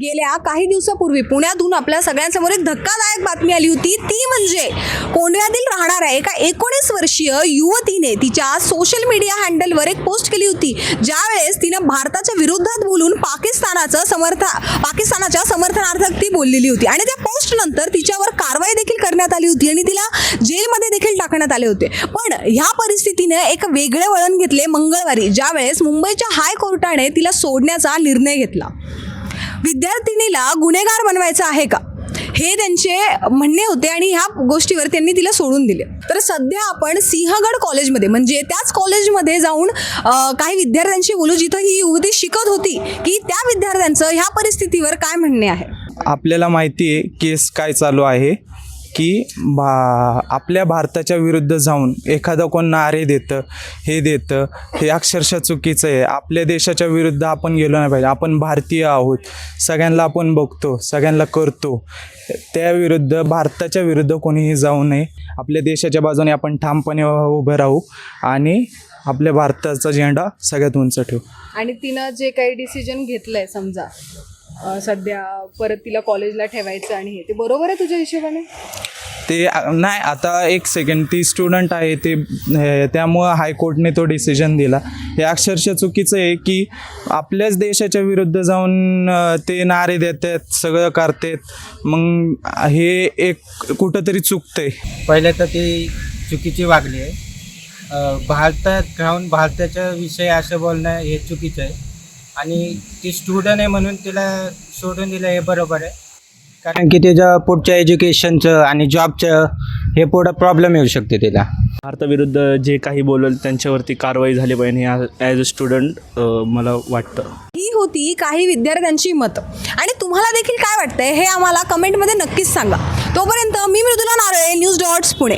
गेल्या काही दिवसापूर्वी पुण्यातून आपल्या सगळ्यांसमोर एक धक्कादायक बातमी आली होती. ती म्हणजे कोंढव्यातील राहणाऱ्या एका एकोणीस वर्षीय युवतीने तिच्या सोशल मीडिया हँडलवर एक पोस्ट केली होती. ज्यावेळेस तिनं भारताच्या विरोधात बोलून पाकिस्तानाचं समर्थ पाकिस्तानाच्या समर्थनार्थ ती बोललेली होती. आणि त्या पोस्ट नंतर तिच्यावर कारवाई देखील करण्यात आली होती आणि तिला जेलमध्ये देखील टाकण्यात आले होते. पण ह्या परिस्थितीने एक वेगळे वळण घेतले मंगळवारी ज्यावेळेस मुंबईच्या हायकोर्टाने तिला सोडण्याचा निर्णय घेतला. विद्यार्थिनीला गुन्हेगार बनवायचं आहे का? हे त्यांचे म्हणणे होते आणि ह्या गोष्टीवर त्यांनी तिला सोडून दिले. तर सध्या आपण सिंहगड कॉलेजमध्ये म्हणजे त्याच कॉलेजमध्ये जाऊन काही विद्यार्थ्यांशी बोलू जिथं ही युवती शिकत होती की त्या विद्यार्थ्यांचं ह्या परिस्थितीवर काय म्हणणे आहे? आपल्याला माहिती आहे केस काय चालू आहे? की भा आपल्या भारताच्या विरुद्ध जाऊन एखादं कोण नारे देतं हे देतं हे अक्षरशः चुकीचं आहे. आपल्या देशाच्या विरुद्ध आपण गेलो नाही पाहिजे. आपण भारतीय आहोत. सगळ्यांना आपण बघतो सगळ्यांना करतो. त्याविरुद्ध भारताच्या विरुद्ध कोणीही जाऊ नये. आपल्या देशाच्या बाजूने आपण ठामपणे उभं राहू आणि आपल्या भारताचा झेंडा सगळ्यात उंच ठेवू. आणि तिनं जे काही डिसिजन घेतलं आहे समजा सध्या परत तिला कॉलेजला ठेवायचं आणि हे. ते बरोबर आहे तुझ्या हिशोबाने? ते नाही आता एक सेकंड ती स्टुडंट आहे ते हे, त्यामुळं हायकोर्टने तो डिसिजन दिला. हे अक्षरशः चुकीचं आहे की आपल्याच देशाच्या विरुद्ध जाऊन ते नारे देतात सगळं करतात. मग हे एक कुठंतरी चुकतंय. पहिले तर ती चुकीची वागली आहे. भारतात राहून भारताच्या विषयी असं बोलणं हे चुकीचं आहे. आणि ती स्टुडंट आहे म्हणून तिला सोडून दिलं हे बरोबर आहे. कारण की तिचं पुढच्या एज्युकेशनचं आणि जॉबचं हे पुढं प्रॉब्लेम येऊ शकते तिला. भारताविरुद्ध जे काही बोलल त्यांच्यावरती कारवाई झाली पाहिजे ॲज अ स्टुडंट मला वाटतं. ही होती काही विद्यार्थ्यांची मतं. आणि तुम्हाला देखील काय वाटतंय हे आम्हाला कमेंटमध्ये नक्कीच सांगा. तोपर्यंत मी मृदुला नारळे न्यूज डॉट्स पुणे.